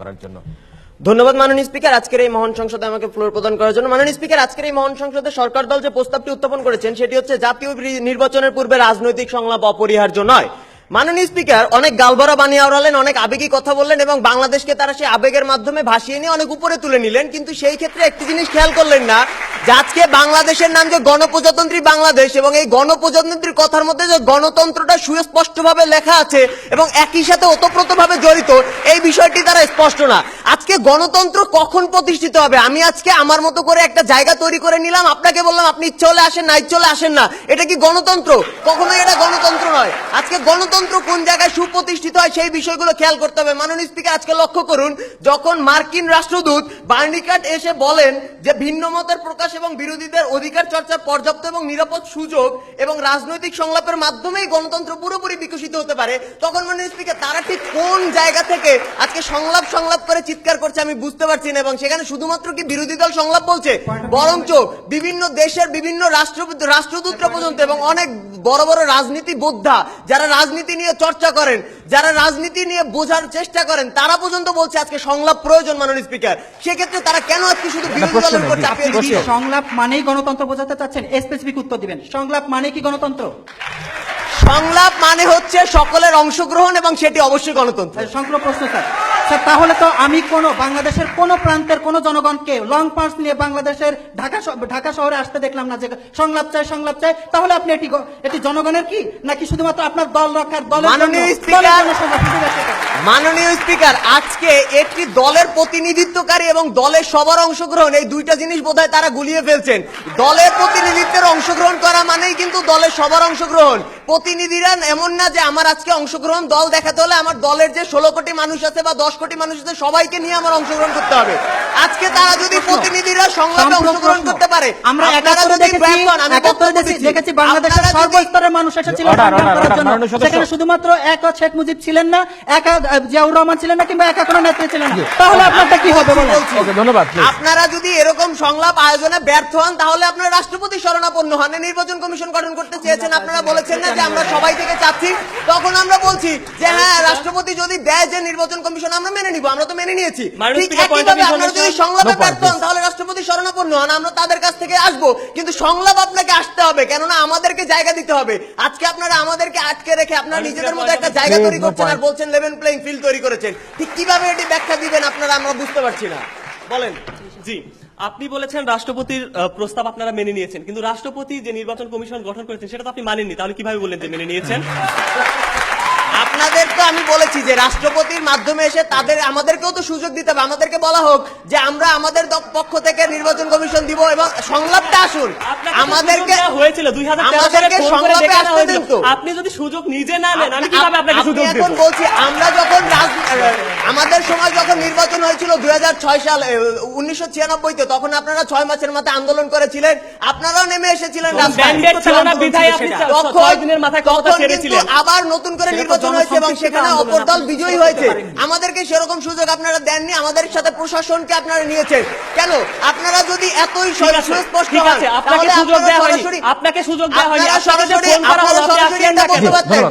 করার জন্য। ধন্যবাদ, মাননীয় স্পিকার। আজকের এই মহান সংসদে আমাকে ফ্লোর প্রদান করার জন্য। মাননীয় স্পিকার, আজকের এই মহান সংসদে সরকার দল যে প্রস্তাবটি উত্থাপন করেছেন, সেটি হচ্ছে জাতীয় নির্বাচনের পূর্বে রাজনৈতিক সংলাপ অপরিহার্য নয়। মাননীয় স্পিকার, অনেক গালভরা বানিয়ে আওড়ালেন, অনেক আবেগী কথা বললেন এবং বাংলাদেশকে তারা সেই আবেগের মাধ্যমে ভাসিয়ে নিয়ে অনেক উপরে তুলে নিলেন। কিন্তু সেই ক্ষেত্রে একটি জিনিস খেয়াল করলেন না, যে আজকে বাংলাদেশের নাম যে গণপ্রজাতন্ত্রী বাংলাদেশ এবং এই গণপ্রজাতন্ত্রীর কথার মধ্যে যে গণতন্ত্রটা সুস্পষ্টভাবে লেখা আছে এবং একই সাথে ওতপ্রোতভাবে জড়িত, এই বিষয়টি তারা স্পষ্ট না। আজকে গণতন্ত্র কখন প্রতিষ্ঠিত হবে? আমি আজকে আমার মতো করে একটা জায়গা তৈরি করে নিলাম, আপনাকে বললাম আপনি হলে আসেন না হলে আসেন না। এটা কি গণতন্ত্র? কখনোই এটা গণতন্ত্র নয়। আজকে গণতন্ত্র কোন জায়গায় সুপ্রতিষ্ঠিত হয় সেই বিষয়গুলো খেয়াল করতে হবে। মাননীয় স্পিকার, আজকে লক্ষ্য করুন, যখন মার্কিন রাষ্ট্রদূত বার্নিকাট এসে বলেন যে ভিন্ন মতের প্রকাশ এবং বিরোধীদের অধিকার চর্চার পর্যাপ্ত এবং নিরাপদ সুযোগ এবং রাজনৈতিক সংলাপের মাধ্যমেই গণতন্ত্র পুরোপুরি বিকশিত হতে পারে, তখন মাননীয় স্পিকার, তারা ঠিক কোন জায়গা থেকে আজকে সংলাপ সংলাপ করে চিৎকার করছে আমি বুঝতে পারছি না এবং সেখানে শুধুমাত্র কি বিরোধী দল সংলাপ বলছে, বরঞ্চ বিভিন্ন দেশের বিভিন্ন রাষ্ট্র রাষ্ট্রদূতরা পর্যন্ত এবং অনেক বড় বড় রাজনীতি বোদ্ধা যারা রাজনীতি নিয়ে চর্চা করেন যারা রাজনীতি নিয়ে বোঝার চেষ্টা করেন তারা পর্যন্ত বলছে আজকে সংলাপ প্রয়োজন মাননীয় স্পিকার। সেক্ষেত্রে তারা কেন আজকে শুধু বিরোধী দলের উপর চাপিয়ে দিচ্ছে? সংলাপ মানেই গণতন্ত্র বোঝাতে চাচ্ছেন স্পেসিফিক উত্তর দিবেন। সংলাপ মানে কি গণতন্ত্র? সংলাপ মানে হচ্ছে সকলের অংশগ্রহণ এবং সেটি অবশ্যই গণতন্ত্র। সংলাপ প্রশ্ন স্যার। স্যার তাহলে তো আমি কোন বাংলাদেশের কোন প্রান্তের কোন জনগণকে লং পার্স নিয়ে বাংলাদেশের ঢাকা ঢাকা শহরে আসতে দেখলাম না যে সংলাপ চাই সংলাপ চাই তাহলে আপনি এটি এটি জনগণের কি? নাকি শুধুমাত্র আপনার দল রক্ষার দলের মাননীয় স্পিকার। মাননীয় স্পিকার আজকে একটি দলের প্রতিনিধিত্বকারী এবং দলের সবার অংশগ্রহণ এই দুইটা জিনিস বোধহয় তারা গুলিয়ে ফেলছেন। দলের প্রতিনিধিত্বের অংশগ্রহণ করা মানেই কিন্তু দলের সবার অংশগ্রহণ। প্রতিনিধিরা এমন না যে আমার আজকে অংশগ্রহণ দল দেখাতে হলে আমার দলের যে ষোলো কোটি মানুষ আছে বা দশ কোটি মানুষ আছে সবাইকে নিয়ে আমার অংশগ্রহণ করতে হবে। আজকে তারা যদি প্রতিনিধিরা সংলাপে অংশগ্রহণ করতে পারে আমরা দেখেছি বাংলাদেশের সর্বস্তরের মানুষ এসেছিল। সেখানে শুধুমাত্র একা শেখ মুজিব ছিলেন না একা জিয়াউর রহমান ছিলেন না কিংবা একা কোনো নেত্রী ছিলেন না। তাহলে আপনারটা কি হবে বলেন? বলছি। ওকে ধন্যবাদ আপনারা যদি এরকম সংলাপ আয়োজনে ব্যর্থ হন তাহলে আপনারা রাষ্ট্রপতি শরণাপন্ন হন। নির্বাচন কমিশন গঠন করতে চেয়েছেন আপনারা বলেছেন না যে আমরা সবাই থেকে চাচ্ছি তখন আমরা বলছি যে হ্যাঁ রাষ্ট্রপতি যদি দেয় যে নির্বাচন কমিশন আমরা মেনে নিব আমরা তো মেনে নিয়েছি। ঠিক একইভাবে আপনারা যদি সংলাপে ব্যর্থ হন তাহলে রাষ্ট্রপতি শরণাপন্ন হন আমরা তাদের কাছ থেকে আসব। কিন্তু সংলাপ আপনাকে আসতে হবে কেননা আমাদেরকে জায়গা দিতে হবে। আজকে আপনারা আমাদেরকে আটকে রেখে আপনারা নিজেদের মধ্যে একটা জায়গা তৈরি করছেন আর বলছেন লেভেল প্লেইং ফিল্ড তৈরি করেছেন। ঠিক কীভাবে এটি ব্যাখ্যা দিবেন আপনারা আমরা বুঝতে পারছি না। বলেন। জি, আপনি বলেছেন রাষ্ট্রপতির প্রস্তাব আপনারা মেনে নিয়েছেন, কিন্তু রাষ্ট্রপতি যে নির্বাচন কমিশন গঠন করেছেন, সেটা তো আপনি মানেননি, তাহলে কীভাবে বললেন যে মেনে নিয়েছেন? আপনাদের তো আমি বলেছি যে রাষ্ট্রপতির মাধ্যমে এসে তাদের আমাদেরকেও তো সুযোগ দিতে হবে। আমাদেরকে বলা হোক যে আমরা আমাদের পক্ষ থেকে নির্বাচন কমিশন দিব এবং সংলাপটা আসুন। আমাদেরকে হয়েছিল। 2013 সালে আমাদেরকে সংলাপে আসতে। দিন তো। আপনি যদি সুযোগ নিজে না নেন আমি কীভাবে আপনাকে আপনি সুযোগ দেব? এখন বলছি আমরা যখন আমাদের সময় যখন নির্বাচন হয়েছিল দুই হাজার ছয় সাল উনিশশো ছিয়ানব্বইতে তখন আপনারা ছয় মাসের মাথায় আন্দোলন করেছিলেন। আপনারাও নেমে এসেছিলেন তখন কিন্তু ছেড়েছিলেন। আবার নতুন করে নির্বাচন হয়েছে এবং সেখানে অপর দল বিজয়ী হয়েছে। আমাদেরকে সেরকম সুযোগ আপনারা দেননি আমাদের সাথে প্রশাসনকে আপনারা নিয়েছেন। কেন? আপনারা যদি এতই সুস্পষ্ট হন, আপনাকে তাহলে সুযোগ আপনারা দেওয়া হয়নি। সরাসরি- আপনাকে সুযোগ দেওয়া হয়নি। আপনারা সরাসরি আপনারা এটা বলতে পারতেন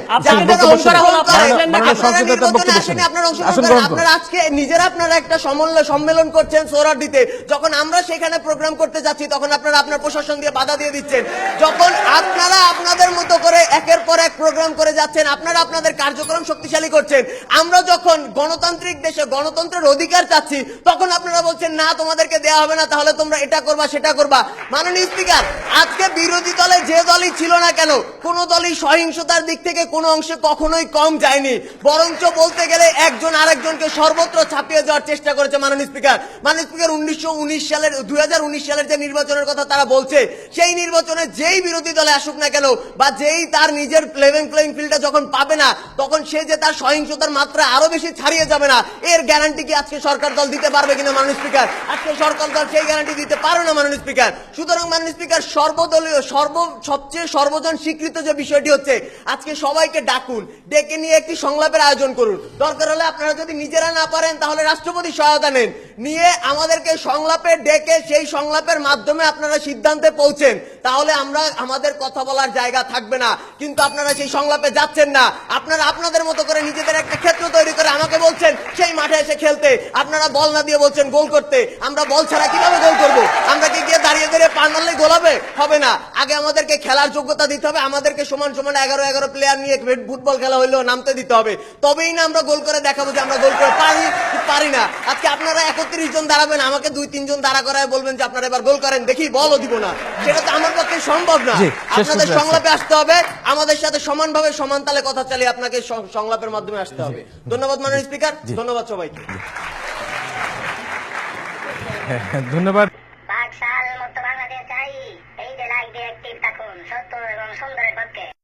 আপনারা আজকে নিজেরা আপনারা একটা সমন্বয় সম্মেলন করছেন সোহরার দিতে যখন আমরা সেখানে প্রোগ্রাম করতে যাচ্ছি তখন আপনারা আপনার প্রশাসন দিয়ে বাধা দিয়ে দিচ্ছেন। যখন আপনারা আপনাদের মতো করে একের পর এক প্রোগ্রাম করে যাচ্ছেন আপনারা আপনাদের কার্যক্রম শক্তিশালী করছেন। আমরা যখন গণতান্ত্রিক দেশে গণতন্ত্রের অধিকার চাচ্ছি, তখন আপনারা বলছেন, না, তোমাদেরকে দেওয়া হবে না, তাহলে তোমরা এটা করবা, সেটা করবা। মাননীয় স্পিকার, আজকে বিরোধী দলে যে দলই ছিল না কেন, কোন দলই সহিংসতার দিক থেকে কোনো অংশে কখনোই কম যায়নি। বরঞ্চ বলতে গেলে একজন আরেকজনকে সর্বত্র ছাপিয়ে যাওয়ার চেষ্টা করেছে মাননীয় স্পিকার। মাননীয় স্পিকার, উনিশশো উনিশ সালের, দুই হাজার উনিশ সালের যে নির্বাচনের কথা তারা বলছে, সেই নির্বাচনে যেই বিরোধী দলে আসুক না কেন, বা যেই তার নিজের লেভেল প্লেইং ফিল্ডটা যখন পাবে না, তখন সে যে তার সহিংসতার মাত্রা আরও বেশি ছাড়িয়ে যাবে না, এর গ্যারান্টি কি আজকে সরকার দল দিতে পারবে কিনা মাননীয় স্পিকার আজকে সরকার দল সেই গ্যারান্টি দিতে পারে না মাননীয় স্পিকার সুতরাং মাননীয় স্পিকার সর্বদলীয়, সর্ব, সবচেয়ে সর্বজন স্বীকৃত যে বিষয়টি হচ্ছে, আজকে সবাইকে ডাকুন, ডেকে নিয়ে একটি সংলাপের আয়োজন করুন। দরকার হলে আপনারা যদি নিজেরা না পারেন, তাহলে রাষ্ট্রপতি সহায়তা নেন। নিয়ে আমাদেরকে সংলাপে ডেকে সেই সংলাপের মাধ্যমে আপনারা সিদ্ধান্তে পৌঁছেন। তাহলে আমরা, আমাদের কথা বলার জায়গা থাকবে না। কিন্তু আপনারা সেই সংলাপে যাচ্ছেন না। আপনারা আপনাদের মতো করে নিজেদের একটা ক্ষেত্র তৈরি করে আমাকে বলছেন, সেই মাঠে এসে খেলতে। আপনারা বল না দিয়ে বলছেন গোল করতে। আমরা বল ছাড়া কীভাবে গোল করব? আমরা কি গিয়ে দাঁড়িয়ে দাঁড়িয়ে পা মারলে গোল হবে? না। আগে আমাদেরকে খেলার যোগ্যতা দিতে হবে। আমাদেরকে সমান সমান এগারো এগারো প্লেয়ার নিয়ে ফুটবল খেলা হইলেও নামতে দিতে হবে। তবেই না আমরা গোল করে দেখাবো যে আমরা গোল করে পারি কি পারি না। আজকে আপনারা একত্রিশ জন দাঁড়াবেন আমাকে দুই তিনজন দাঁড়া করায় বলবেন যে আপনারা এবার গোল করেন। দেখি বলও দিব না। সেটা তো আমার পক্ষে সম্ভব না। আপনাদের সংলাপে আসতে হবে। আমাদের সাথে সমানভাবে সমান তালে কথা চালিয়ে আপনাকে সংলাপের মাধ্যমে আসতে হবে। ধন্যবাদ মাননীয় স্পিকার ধন্যবাদ সবাইকে। ধন্যবাদ। তাই এই বেলায় দিয়ে একটি থাকুন সত্য এবং সুন্দরের পক্ষে।